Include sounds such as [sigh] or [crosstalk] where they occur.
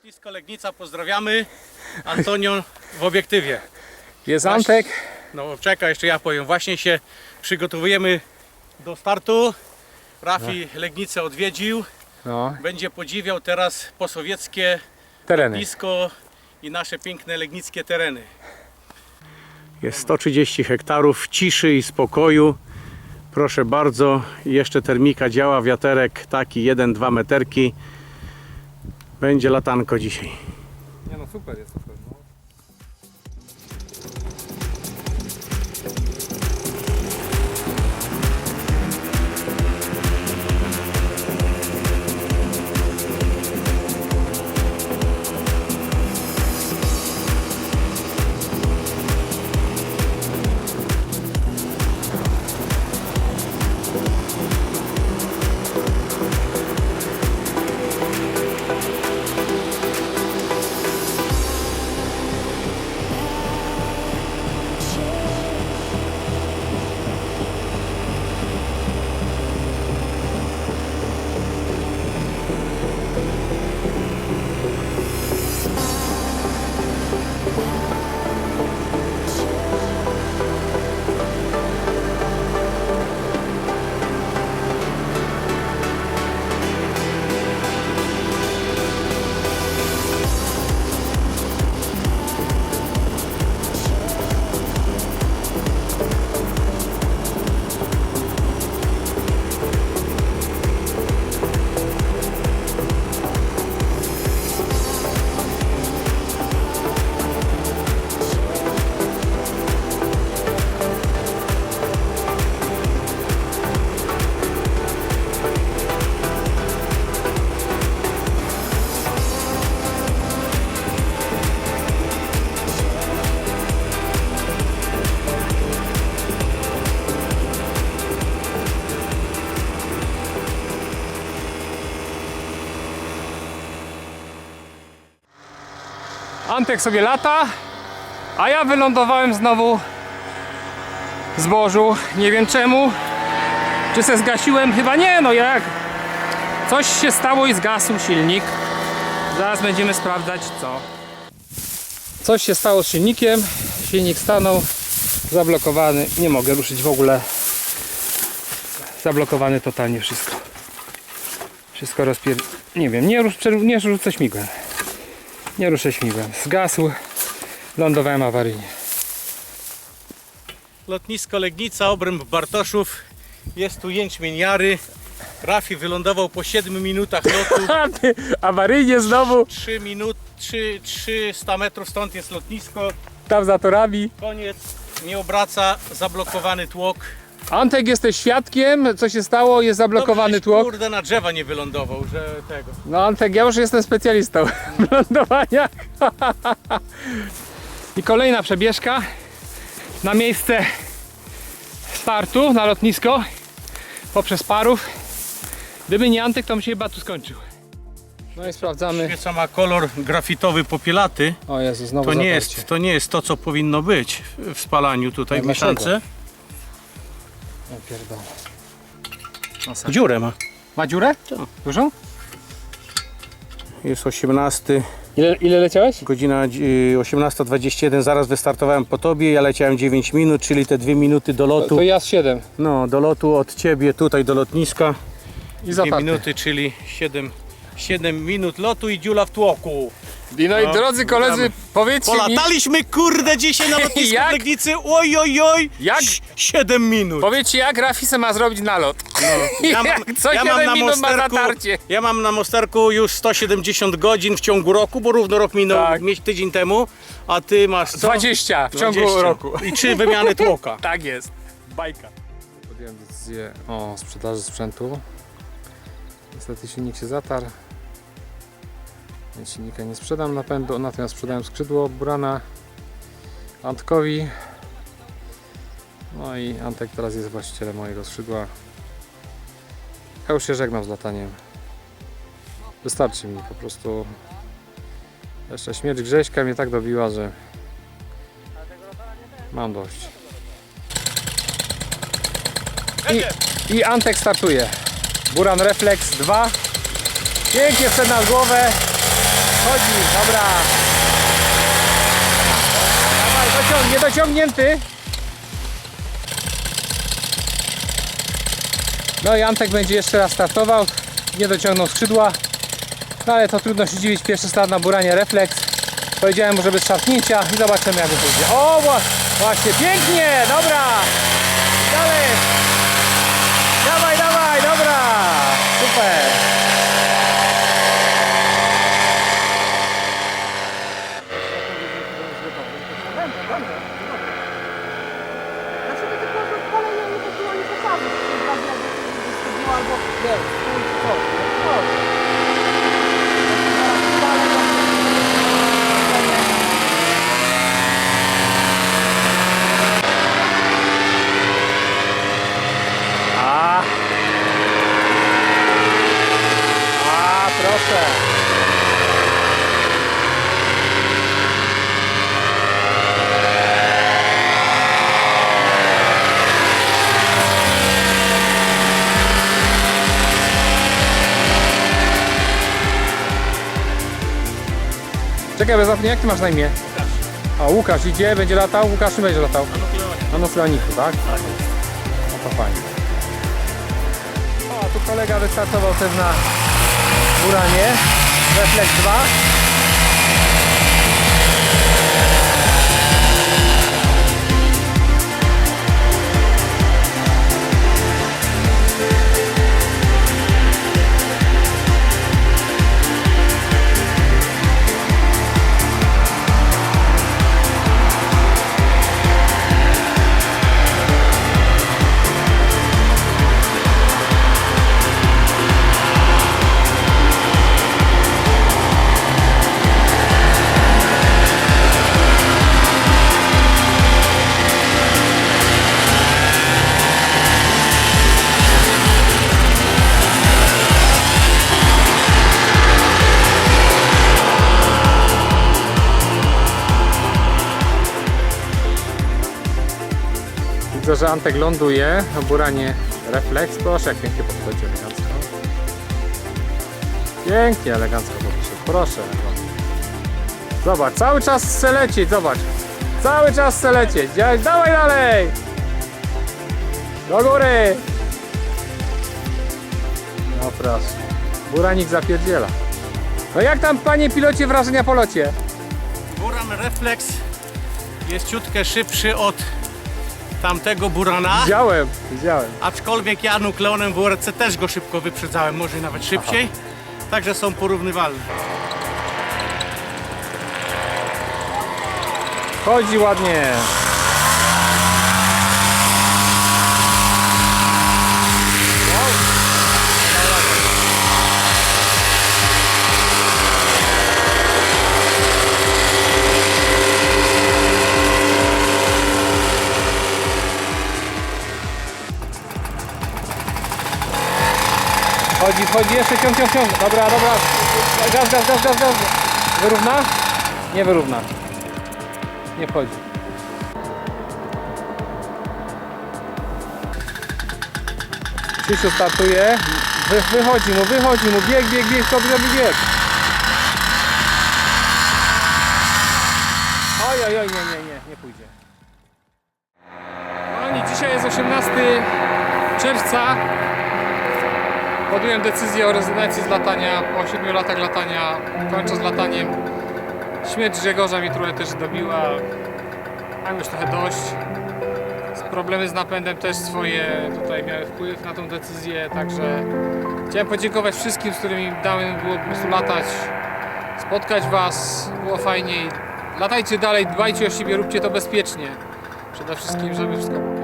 Lotnisko Legnica, pozdrawiamy. Antonio w obiektywie. Jest Właśnie- Antek. No czeka, jeszcze ja powiem. Właśnie się przygotowujemy do startu. Rafi Legnicę odwiedził. No, Będzie podziwiał teraz posowieckie tereny. blisko i nasze piękne legnickie tereny. Jest 130 hektarów ciszy i spokoju. Proszę bardzo, jeszcze termika działa, wiaterek taki 1-2 meterki. Będzie latanko dzisiaj. Nie no, super jest. Antek sobie lata, a ja wylądowałem znowu w zbożu. Nie wiem czemu. Czy se zgasiłem? Chyba nie, no jak? Coś się stało i zgasł silnik. Zaraz będziemy sprawdzać co. Coś się stało z silnikiem. Silnik stanął zablokowany. Nie mogę ruszyć w ogóle. Zablokowany totalnie wszystko. Wszystko rozpier... Nie wiem, nie, rusz, nie rzucę śmigłem. Nie ruszę śmigłem. Zgasł. Lądowałem awaryjnie. Lotnisko Legnica, obręb Bartoszów. Jest tu jęczmień Jary. Rafi wylądował po 7 minutach lotu. [laughs] awaryjnie znowu. 3 minut, 3, 300 metrów stąd jest lotnisko. Tam za torami. Koniec. Nie obraca, zablokowany tłok. Antek jesteś świadkiem, co się stało, jest zablokowany Dobrze, tłok. Kurde, na drzewa nie wylądował, że tego. No Antek, ja już jestem specjalistą [laughs] w lądowaniach. [laughs] I kolejna przebieżka na miejsce startu, na lotnisko, poprzez parów. Gdyby nie Antek, to bym się chyba tu skończył. No i sprawdzamy. Świeca ma kolor grafitowy popielaty. O Jezu, znowu To nie, jest, to nie jest to, co powinno być w spalaniu tutaj w mieszance. Ja pierdolę. Dziurę ma. Ma dziurę? Tak. Dużą? Jest 18, Ile, ile leciałeś? godzina y, 18.21, zaraz wystartowałem po tobie, ja leciałem 9 minut, czyli te 2 minuty do To, lotu. to ja z 7. No, do lotu od ciebie tutaj do lotniska. I 2 zatarty. minuty, czyli 7, 7 minut lotu i dziula w tłoku. I no i No, drodzy koledzy, powiedzcie mi, Polataliśmy kurde dzisiaj na [laughs] lotnisku Jak? w Legnicy. Oj, oj, oj. Jak? 7 minut. powiedzcie jak Rafise ma zrobić nalot. Ja [laughs] mam, Jak co ja mam 7 na minut ma mosterku, zatarcie. ja mam na mosterku już 170 godzin w ciągu roku, bo równo rok minął Tak. mieć tydzień temu, a ty masz co? 20 w ciągu 20. roku. I trzy wymiany tłoka. [laughs] Tak jest. Bajka. Podjąłem decyzję o sprzedaży sprzętu. Niestety silnik się zatarł. Silnika nie sprzedam napędu, natomiast sprzedałem skrzydło Burana Antkowi. No i Antek teraz jest właścicielem mojego skrzydła. Ja już się żegnam z lataniem. Wystarczy mi po prostu. Jeszcze śmierć Grześka mnie tak dobiła, że mam dość. I, I Antek startuje. Buran Reflex 2. Pięknie wszedł na głowę. Chodzi, dobra. Dawaj, dociąg, niedociągnięty. No i Antek będzie jeszcze raz startował. Nie dociągnął skrzydła. No ale to trudno się dziwić. Pierwszy start na buranie refleks. Powiedziałem mu, że bez szarpnięcia i zobaczymy jak to pójdzie. O wła- właśnie, pięknie, dobra. Dalej. Dawaj, dawaj, dobra. Super. Znaczy to tylko że kolejne nie chodziło nie pokazy, że się dwa zjawy wystawiło albo wiesz, pójdź co, no co. A. Proszę. Czekaj, bez jak ty masz na imię? A Łukasz idzie, będzie latał? Łukasz nie będzie latał? Na noclaniku, tak? No to fajnie. O, a tu kolega wystartował też na Uranie. Reflex 2. Widzę, że Antek ląduje. Oburanie refleks. Proszę, jak pięknie podchodzi elegancko. Pięknie, elegancko podchodzi. Proszę. Zobacz, cały czas chce lecieć, zobacz. Cały czas chce lecieć. Dawaj dalej! Do góry! No proszę. Buranik zapierdziela. No jak tam, panie pilocie, wrażenia po locie? Buran Reflex jest ciutkę szybszy od tamtego Burana. Widziałem, widziałem. Aczkolwiek ja nukleonem WRC też go szybko wyprzedzałem, może nawet szybciej. Także są porównywalne. Chodzi ładnie. Chodzi, chodzi, jeszcze ciąg, ciąg, ciąg. Dobra, dobra. Gaz, gaz, gaz, gaz, gaz. Wyrówna? Nie wyrówna. Nie wchodzi. Krzysiu startuje. Wy, wychodzi mu, wychodzi mu. Bieg, bieg, bieg, stop, zrobi bieg. Oj, oj, oj, nie, nie, nie, nie pójdzie. Kochani, dzisiaj jest 18 czerwca. Podjąłem decyzję o rezygnacji z latania. Po 7 latach latania kończę z lataniem. Śmierć Grzegorza trochę też dobiła. Mam już trochę dość. Problemy z napędem też swoje tutaj miały wpływ na tą decyzję, także chciałem podziękować wszystkim, z którymi dałem było po prostu latać, spotkać Was, było fajniej. Latajcie dalej, dbajcie o siebie, róbcie to bezpiecznie. Przede wszystkim, żeby wszystko